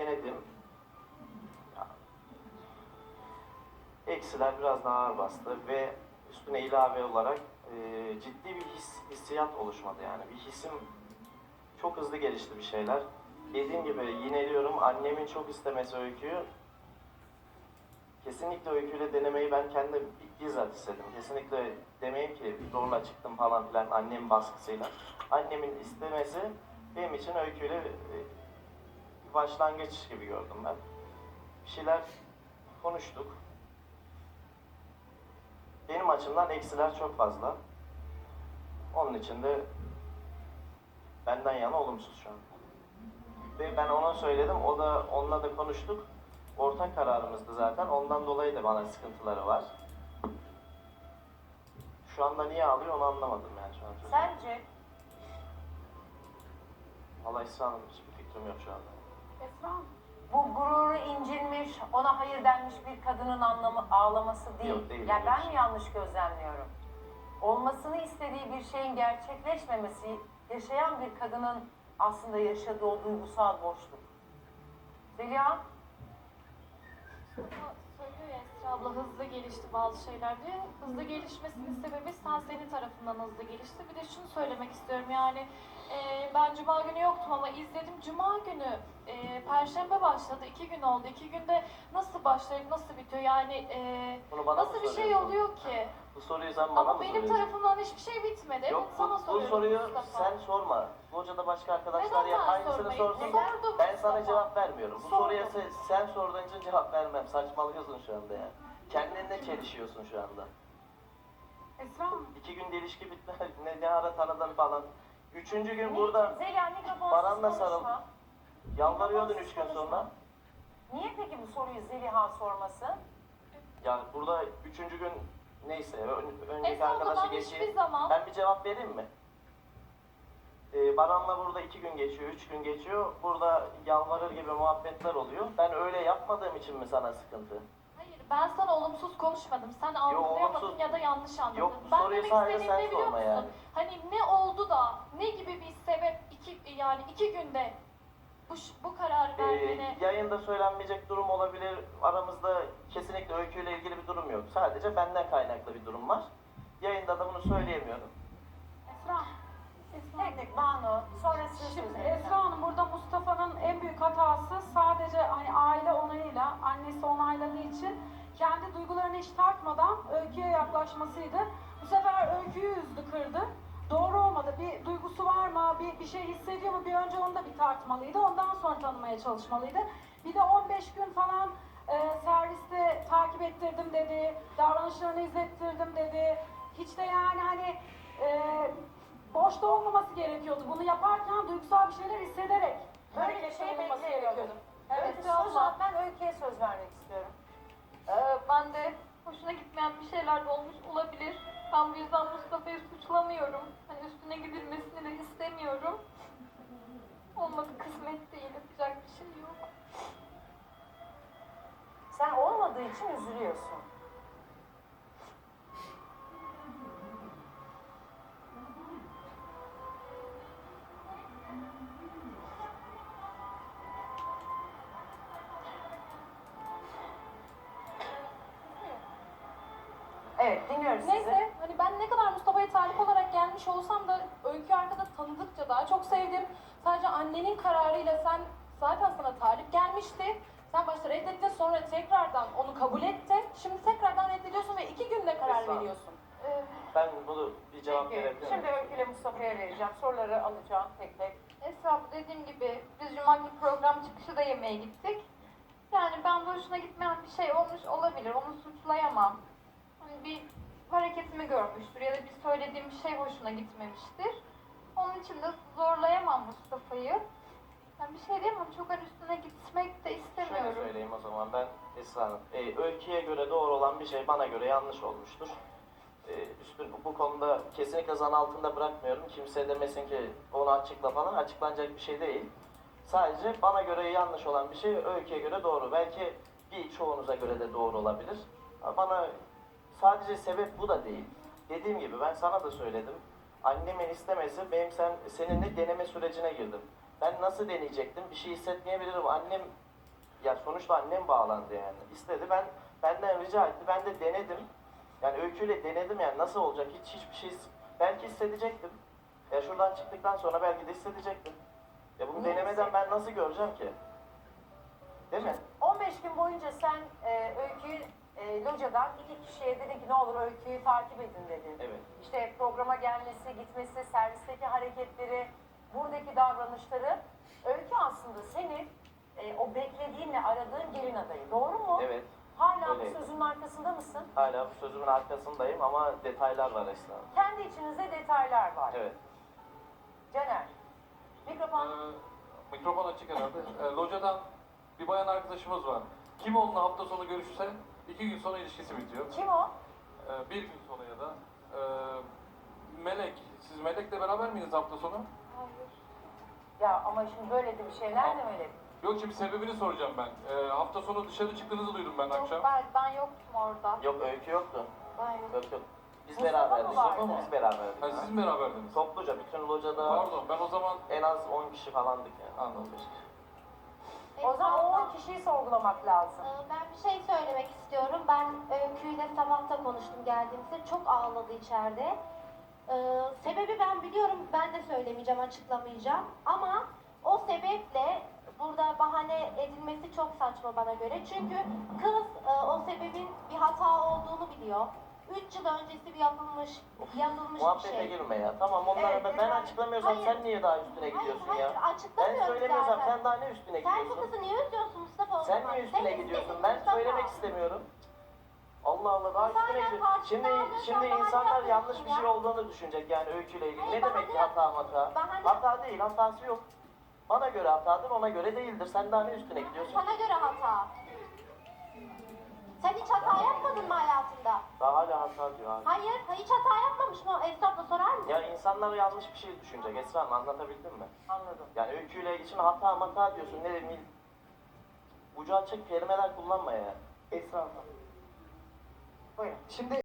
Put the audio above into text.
denedim. Eksiler biraz daha ağır bastı ve üstüne ilave olarak e, ciddi bir his, hissiyat oluşmadı yani. Bir hissim çok hızlı gelişti bir şeyler. Dediğim gibi yineliyorum annemin çok istemesi öyküyü. Kesinlikle öyküyle denemeyi ben kendim bizzat istedim. Kesinlikle demeyeyim ki zorla çıktım falan filan annemin baskısıyla. Annemin istemesi benim için öyküyle e, başlangıç gibi gördüm ben. Bir şeyler konuştuk. Benim açımdan eksiler çok fazla. Onun için de benden yana olumsuz şu an. Ve ben ona söyledim, o da onunla da konuştuk. Ortak kararımızdı zaten. Ondan dolayı da bana sıkıntıları var. Şu anda niye ağlıyor onu anlamadım yani şu an. Sence Allah Esra Hanım hiçbir fikrim yok şu anda. Esra bu gururu incinmiş, ona hayır denmiş bir kadının anlamı ağlaması değil. Yok, değil, yani değil. ben mi yanlış gözlemliyorum? Olmasını istediği bir şeyin gerçekleşmemesi, yaşayan bir kadının aslında yaşadığı o duygusal boşluk. Zeliha, söylüyor ya Esra abla hızlı gelişti bazı şeyler diye. Hızlı gelişmesinin sebebi sen senin tarafından hızlı gelişti. Bir de şunu söylemek istiyorum yani e, ben cuma günü yoktum ama izledim. Cuma günü e, perşembe başladı. iki gün oldu. İki günde nasıl başlayıp nasıl bitiyor yani e, Bunu bana mı nasıl bir şey soruyorsun? oluyor ki? Bu soruyu sen bana Ama mı benim soruyorsun? tarafımdan hiçbir şey bitmedi. Yok evet, bu, sana bu soruyorum soruyu Mustafa. sen sorma. Hocada başka arkadaşlar Neden ya ben aynısını sormayayım? sorsun. Sordum Ben sana Mustafa. cevap vermiyorum. Bu Sordum. soruya sen, sen sorduğun için cevap vermem. Saçmalıyorsun şu anda ya. Kendinle çelişiyorsun şu anda. Esra Hanım, İki gün ilişki bitti. Ne, ne ara tanıdın falan. Üçüncü gün burada Zeliha mikrofonsuz Baran'la sarıl. yalvarıyordun üç gün sonra. Niye peki bu soruyu Zeliha sorması? Yani burada üçüncü gün neyse ön- önceki Esra abla arkadaşı ben hiçbir geçeyim. zaman Ben bir cevap vereyim mi? Ee, Baran'la burada iki gün geçiyor, üç gün geçiyor. Burada yalvarır gibi muhabbetler oluyor. Ben öyle yapmadığım için mi sana sıkıntı? Ben sana olumsuz konuşmadım. Sen algılayamadın olumsuz- ya da yanlış anladın. Yok, bu ben soruyu demek sadece istediğim sen ne biliyor sorma musun? yani. Hani ne oldu da, ne gibi bir sebep iki yani iki günde bu ş- bu kararı Ee, vermene yayında söylenmeyecek durum olabilir. Aramızda kesinlikle öyküyle ilgili bir durum yok. Sadece benden kaynaklı bir durum var. Yayında da bunu söyleyemiyorum. Esra. Tek tek Banu, sonra siz Şimdi Esra Hanım burada Mustafa'nın en büyük hatası sadece hani aile onayıyla, annesi onayladığı için kendi duygularını hiç tartmadan öyküye yaklaşmasıydı. Bu sefer öyküyü üzdü, kırdı. Doğru olmadı. Bir duygusu var mı, bir, bir şey hissediyor mu bir önce onu da bir tartmalıydı. Ondan sonra tanımaya çalışmalıydı. Bir de 15 gün falan e, serviste takip ettirdim dedi, davranışlarını izlettirdim dedi. Hiç de yani hani e, boşta olmaması gerekiyordu. Bunu yaparken duygusal bir şeyler hissederek Böyle bir şey olması gerekiyordu. Evet, Evet, söz ben Öykü'ye söz vermek bir şeyler de olmuş olabilir. Ben bu yüzden Mustafa'yı suçlamıyorum. Hani üstüne gidilmesini de istemiyorum. Olmadı kısmet değil, yapacak bir şey yok. Sen olmadığı için üzülüyorsun. Evet, dinliyoruz sizi. Neyse hani ben ne kadar Mustafa'ya talip olarak gelmiş olsam da Öykü arkada tanıdıkça daha çok sevdim. Sadece annenin kararıyla sen zaten sana talip gelmişti. Sen başta reddettin sonra tekrardan onu kabul etti. Şimdi tekrardan reddediyorsun ve iki günde karar Esra. veriyorsun. Ee, Ben bunu bir cevap peki, verebilir şimdi? Öykü ile Mustafa'ya vereceğim. Soruları alacağım tek tek. Esra dediğim gibi biz cuma günü program çıkışı da yemeğe gittik. Yani ben de hoşuna gitmeyen bir şey olmuş olabilir. Onu suçlayamam. Hani bir hareketimi görmüştür ya da bir söylediğim bir şey hoşuna gitmemiştir. Onun için de zorlayamam Mustafa'yı. Ben bir şey diyemem. Çok hani üstüne gitmek de Şöyle istemiyorum. söyleyeyim o zaman ben Esra Hanım. Ee, öyküye göre doğru olan bir şey bana göre yanlış olmuştur. Ee, üstün, bu konuda kesinlikle zan altında bırakmıyorum. Kimse demesin ki onu açıkla falan açıklanacak bir şey değil. Sadece bana göre yanlış olan bir şey öyküye göre doğru. Belki bir çoğunuza göre de doğru olabilir. Bana sadece sebep bu da değil. Dediğim gibi ben sana da söyledim. Annemin istemesi benim sen seninle deneme sürecine girdim. Ben nasıl deneyecektim? Bir şey hissetmeyebilirim. Annem ya sonuçta annem bağlandı yani. İstedi ben benden rica etti. Ben de denedim. Yani öyküyle denedim yani nasıl olacak hiç hiçbir şey belki hissedecektim. Ya şuradan çıktıktan sonra belki de hissedecektim. Ya bunu Niye denemeden ben nasıl göreceğim ki? Değil mi? 15 gün boyunca sen e, öyküyü e, locadan iki kişiye dedin ki ne olur öyküyü takip edin dedin. Evet. İşte programa gelmesi, gitmesi, servisteki hareketleri, buradaki davranışları. Öykü aslında senin e, o beklediğinle aradığın gelin adayı. Doğru mu? Evet. Hala bu öyleydi. sözünün arkasında mısın? Hala bu sözümün arkasındayım ama detaylar var Hanım. Kendi içinizde detaylar var. Evet. Caner, mikrofon. Ee, mikrofon açık herhalde. Ee, locadan bir bayan arkadaşımız var. Kim onunla hafta sonu görüşürse iki gün sonra ilişkisi bitiyor. Kim o? Ee, bir gün sonra ya da. Ee, Melek. Siz Melek'le beraber miydiniz hafta sonu? Hayır. Ya ama şimdi böyle de bir şeyler demedim. Yok şimdi sebebini soracağım ben. Ee, hafta sonu dışarı çıktığınızı duydum ben Yok akşam. ben, ben yoktum orada. Yok öykü yoktu. Ben yoktum. Yok yok. Biz Mustafa mı beraberdik. vardı? Biz beraberdik. Ha, siz mi beraberdiniz? Topluca bütün locada Pardon ben o zaman en az 10 kişi falandık yani. Anladım. O zaman o Esra, 10 kişiyi sorgulamak lazım. e, Ben bir şey söylemek istiyorum. Ben Öykü'yle sabahta konuştum geldiğimizde. Çok ağladı içeride. E, sebebi ben biliyorum. Ben de söylemeyeceğim, açıklamayacağım. Ama o sebeple burada bahane edilmesi çok saçma bana göre. Çünkü kız e, o sebebin bir hata olduğunu biliyor. 3 yıl öncesi bir yapılmış, yapılmış bir Muhabbete şey. girme ya. Tamam onlara Evet, ben, ben açıklamıyorsam Hayır. sen niye daha üstüne Hayır, gidiyorsun hayır, ya? Ben açıklamıyorum söylemiyorsam zaten. sen daha ne üstüne Sen bu gidiyorsun? kızı niye üzüyorsun Mustafa o Sen zaman? niye üstüne Sen gidiyorsun? Ben Mustafa. söylemek istemiyorum. Allah Allah daha üstüne gidiyorsun. Şimdi şimdi insanlar yanlış bir şey ya. olduğunu düşünecek yani öyküyle ilgili. Hayır, Ne demek bahane ki hata hata? Bahane- Hata değil, hatası yok. Bana göre hatadır, ona göre değildir. Sen daha ne üstüne gidiyorsun? Sana göre hata. Sen hiç hata yapmadın mı hayatında? Daha hala hata diyor abi. Hayır, hiç hata yapmamış mı? Esnafla sorar mısın? Ya insanlar yanlış bir şey düşünecek. Esra Hanım anlatabildim mi? Anladım. Yani öyküyle için hata hata diyorsun. Ne diyeyim? Ucu açık kelimeler kullanma ya. Esra Hanım. Buyurun. Şimdi